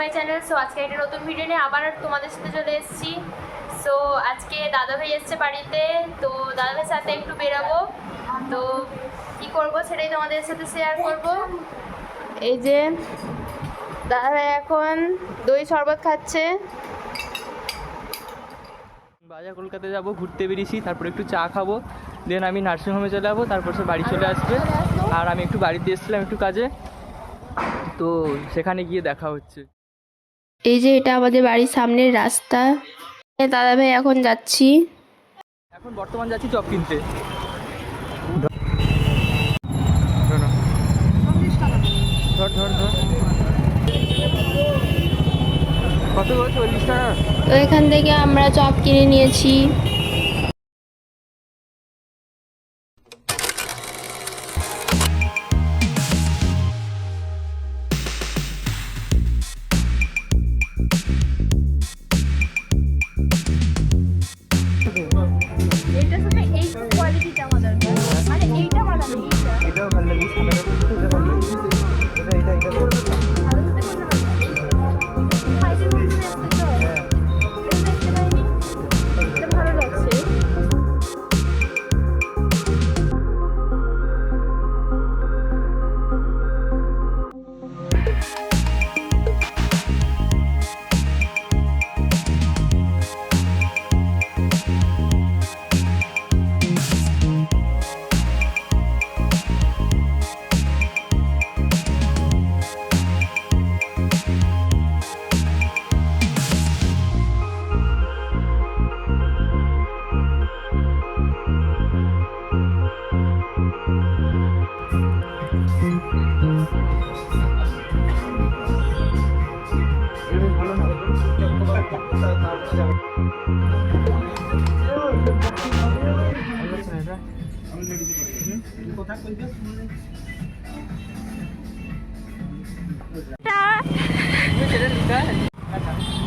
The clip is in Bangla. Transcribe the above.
মাই চ্যানেল সো আজকে একটা নতুন ভিডিও নিয়ে আবার তোমাদের সাথে চলে এসেছি। সো আজকে দাদাভাই এসছে বাড়িতে, তো দাদাভাইয়ের সাথে একটু বেরাবো। তো কি করব সেটাই তোমাদের সাথে শেয়ার করব। এই যে দাদাভাই এখন দই শরবত খাচ্ছে। বাজার কলকাতায় যাব, ঘুরতে বেরিয়েছি, তারপর একটু চা খাব। দেন আমি নার্সিংহোমে চলে যাব, তারপর সে বাড়ি চলে আসবে। আর আমি একটু বাড়িতে এসেছিলাম একটু কাজে। তো সেখানে গিয়ে দেখা হচ্ছে। এই যে এটা আমাদের বাড়ির সামনের রাস্তা। দাদা ভাই এখন যাচ্ছি। এখন বর্তমান যাচ্ছি চপ কিনতে। তো এখান থেকে আমরা চপ কিনে নিয়েছি। 자.